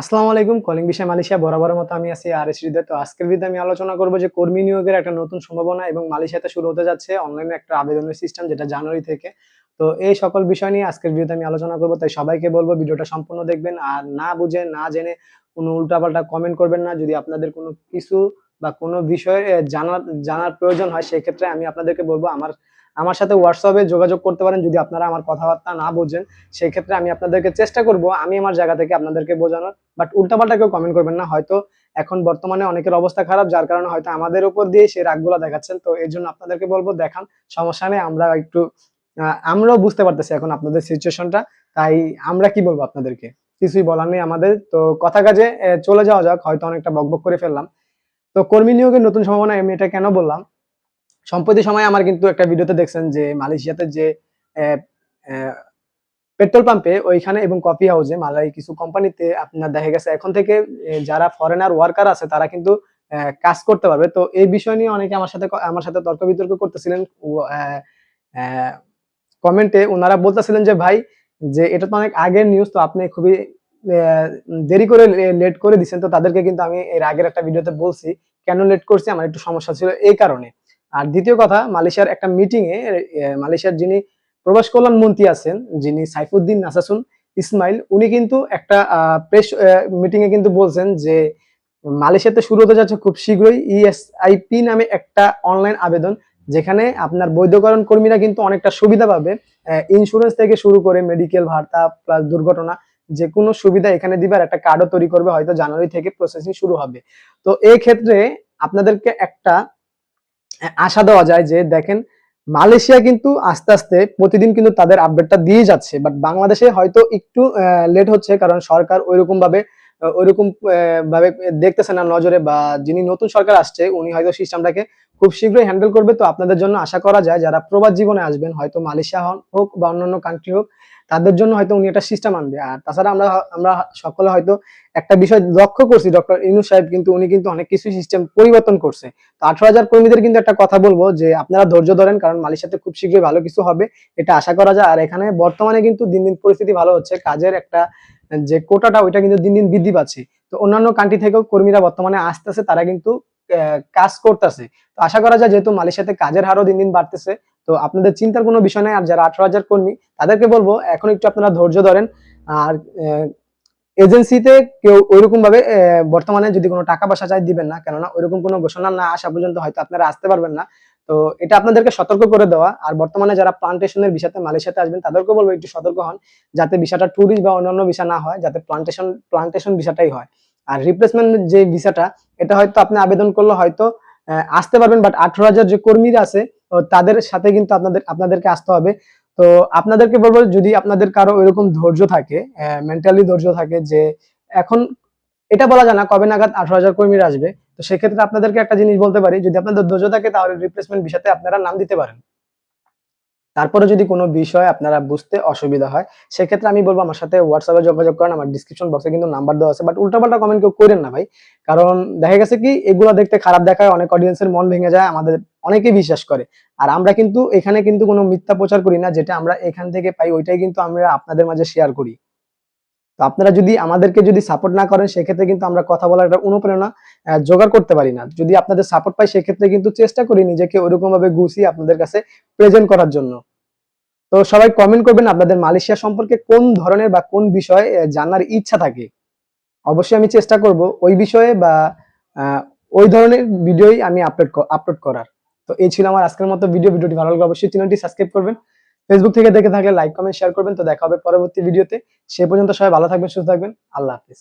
আসসালামু আলাইকুম, কলিং বিষয় মালয়েশিয়া বরাবরের মতো আমি আছি আর এস হৃদয়। তো আজকের ভিডিওতে আমি আলোচনা করব যে কর্মী নিয়োগের একটা নতুন সম্ভাবনা এবং মালয়েশিয়াতে শুরু হতে যাচ্ছে অনলাইনে একটা আবেদনের সিস্টেম যেটা জানুয়ারি থেকে তো এই সকল বিষয় নিয়ে আজকের ভিডিওতে আমি আলোচনা করব, তাই সবাইকে বলব ভিডিওটা সম্পূর্ণ দেখবেন আর না বুঝে, না জেনে কোনো উল্টাপাল্টা কমেন্ট করবেন না যদি আপনাদের কোনো কিছু বা কোনো বিষয়ে জানার জানার প্রয়োজন হয়, সেক্ষেত্রে আমি আপনাদেরকে বলব, আমার আমার সাথে হোয়াটসঅ্যাপে যোগাযোগ করতে পারেন, যদি আপনারা আমার কথাবার্তা না বোঝেন সেই ক্ষেত্রে আমি আপনাদেরকে চেষ্টা করব, আমি আমার জায়গা থেকে আপনাদেরকে বোঝানোর বাট উল্টাপাল্টা কেউ কমেন্ট করবেন না, হয়তো এখন বর্তমানে অনেকের অবস্থা খারাপ, যার কারণে হয়তো আমাদের উপর দিয়ে সেই রাগগুলো দেখাচ্ছেন, তো এর জন্য আপনাদেরকে বলব, দেখান, সমস্যা নেই, আমরা একটু আমরাও বুঝতে পারতেছি এখন আপনাদের সিচুয়েশনটা তাই আমরা কি বলব আপনাদেরকে? কিছুই বলার নেই আমাদের, তো কথা কাজে চলে যাওয়া যাক, হয়তো অনেকটা বকবক করে ফেললাম তো কর্মী নিয়োগের নতুন সম্ভাবনা আমি এটা কেন বললাম? সম্প্রতি সময় আমার কিন্তু একটা ভিডিওতে দেখছেন যে মালয়েশিয়াতে যে পেট্রোল পাম্পে ওইখানে এবং কফি হাউসে মালাই কিছু কোম্পানিতে আপনার দেখা গেছে এখন থেকে যারা ফরেনার ওয়ার্কার আছে তারা কিন্তু কাজ করতে পারবে। তো এই বিষয় নিয়ে অনেকে আমার সাথে আমার সাথে তর্ক বিতর্ক করতেছিলেন। কমেন্টে ওনারা বলতেছিলেন যে, ভাই, যে এটা তো অনেক আগের নিউজ তো আপনি খুবই দেরি করে লেট করে দিচ্ছেন তো তাদেরকে কিন্তু আমি এর আগের একটা ভিডিওতে বলছি, কেন লেট করছি, আমার একটু সমস্যা ছিল এই কারণে। আর দ্বিতীয় কথা, মালয়েশিয়ার একটা মিটিং এ মালয়েশিয়ার যিনি প্রবাস কল্যাণ মন্ত্রী আছেন, যিনি সাইফুদ্দিন নাসাসুন ইসমাইল, উনি কিন্তু একটা প্রেস মিটিং এ কিন্তু বলছেন যে, মালয়েশিয়াতে শুরু হতে যাচ্ছে খুব শীঘ্রই ইএসআইপি নামে একটা অনলাইন আবেদন, যেখানে আপনার বৈধকরণ কর্মীরা কিন্তু অনেকটা সুবিধা পাবে। ইন্স্যুরেন্স থেকে শুরু করে মেডিকেল ভাতা প্লাস দুর্ঘটনা যে কোনো সুবিধা এখানে দিবার একটা কার্ডও তৈরি করবে, হয়তো জানুয়ারি থেকে প্রসেসিং শুরু হবে। তো এই ক্ষেত্রে আপনাদেরকে একটা আশা দেওয়া যায় যে দেখেন, মালয়েশিয়া কিন্তু আস্তে আস্তে প্রতিদিন কিন্তু তাদের আপডেটটা দিয়ে যাচ্ছে বাট বাংলাদেশে হয়তো একটু লেট হচ্ছে কারণ সরকার ওইরকম ভাবে ওইরকম ভাবে দেখতেছে না নজরে বা যিনি নতুন সরকার আসছে, উনি হয়তো সিস্টেমটাকে খুব শীঘ্রই হ্যান্ডেল করবে। তো আপনাদের জন্য আশা করা যায়, যারা প্রবাস জীবনে আসবেন, হয়তো মালয়েশিয়া হোক বা অন্যান্য কান্ট্রি হোক তাদের জন্য হয়তো উনি একটা সিস্টেম আনবে। আর তাছাড়া আমরা আমরা সকলে হয়তো একটা বিষয় লক্ষ্য করছি ডক্টর ইনু সাহেব কিন্তু, উনি কিন্তু অনেক কিছু সিস্টেম পরিবর্তন করছে। তো আঠারো হাজার কর্মীদের কিন্তু একটা কথা বলব যে, আপনারা ধৈর্য ধরেন, কারণ মালয়েশিয়াতে খুব শীঘ্রই ভালো কিছু হবে, এটা আশা করা যায়। আর এখানে বর্তমানে কিন্তু দিন দিন পরিস্থিতি ভালো হচ্ছে, কাজের একটা, যে কোটাটা, ওইটা কিন্তু দিন দিন বৃদ্ধি পাচ্ছে। তো অন্যান্য কান্ট্রি থেকেও কর্মীরা বর্তমানে আসতেছে, তারা কিন্তু কাজ করতেছে। তো আশা করা যায় যেহেতু মালয়েশিয়াতে কাজের হারও দিন দিন বাড়তেছে, তো আপনাদের চিন্তার কোনো বিষয় নাই। আর যারা আঠারো হাজার কর্মী, তাদেরকে বলব, এখন একটু আপনারা ধৈর্য ধরেন। আর এজেন্সিতে কেউ ওইরকম ভাবে বর্তমানে যদি কোনো টাকা পয়সা চাই দিবেন না, কেননা ওইরকম কোনো ঘোষণা না আসা পর্যন্ত হয়তো আপনারা আসতে পারবেন না। তো এটা আপনাদেরকে সতর্ক করে দেওয়া। আর বর্তমানে যারা প্লান্টেশনের বিষয়তে মালয়েশিয়াতে আসবেন তাদেরকে বলব একটু সতর্ক হন, যাতে বিষয়টা ট্যুরিস্ট বা অন্যান্য ভিসা না হয়, যাতে প্লান্টেশন প্লান্টেশন ভিসাটাই হয়। আর রিপ্লেসমেন্ট যে ভিসাটা এটা হয়তো আপনি আবেদন করলে হয়তো আসতে পারবেন বাট আঠারো হাজার যে কর্মীরা আছে তাদের সাথে কিন্তু আপনাদের, আপনাদেরকে আসতে হবে। তো আপনাদেরকে বলব, যদি আপনাদের কারও এরকম ধৈর্য থাকে মেন্টালি ধৈর্য থাকে যে এখন, এটা বলা যায় না, কবে নাগাদ আঠারো হাজার কর্মীরা আসবে, তো সেক্ষেত্রে আপনাদেরকে একটা জিনিস বলতে পারি, যদি আপনাদের ধৈর্য থাকে, তাহলে রিপ্লেসমেন্ট বিষয়তে আপনারা নাম দিতে পারেন। তারপরে যদি কোনো বিষয় আপনারা বুঝতে অসুবিধা হয়, সেক্ষেত্রে আমি বলব আমার সাথে হোয়াটসঅ্যাপে যোগাযোগ করেন, আমার ডিসক্রিপশন বক্সে কিন্তু নাম্বার দেওয়া আছে বাট উল্টাপাল্টা কমেন্ট কেউ করেন না ভাই। কারণ দেখা গেছে কি, এগুলো দেখতে খারাপ দেখায়, অনেক অডিয়েন্সের মন ভেঙে যায়, আমাদের অনেকেই বিশ্বাস করে। আর আমরা কিন্তু, এখানে কিন্তু কোনো মিথ্যা প্রচার করি না, যেটা আমরা এখান থেকে পাই, ওইটাই কিন্তু আমরা আপনাদের মাঝে শেয়ার করি। তো আপনারা যদি আমাদেরকে যদি সাপোর্ট না করেন, সেক্ষেত্রে কিন্তু আমরা কথা বলার একটা অনুপ্রেরণা জোগাড় করতে পারি না। যদি আপনাদের সাপোর্ট পাই, সেক্ষেত্রে কিন্তু চেষ্টা করি নিজেকে ওরকম ভাবে গুছিয়ে আপনাদের কাছে প্রেজেন্ট করার জন্য। তো সবাই কমেন্ট করবেন আপনাদের মালয়েশিয়া সম্পর্কে কোন ধরনের বা কোন বিষয়ে জানার ইচ্ছা থাকে। অবশ্যই আমি চেষ্টা করব ওই বিষয়ে বা ওই ধরনের ভিডিওই আমি আপলোড আপলোড করার। তো এই ছিল আমার আজকের মতো ভিডিও ভিডিওটি ভালো লাগলে অবশ্যই চ্যানেলটি সাবস্ক্রাইব করবেন। ফেসবুক থেকে দেখে থাকলে লাইক কমেন্ট শেয়ার করবেন। তো দেখা হবে পরবর্তী ভিডিওতে সে পর্যন্ত সবাই ভালো থাকবেন, সুস্থ থাকবেন। আল্লাহ হাফিজ।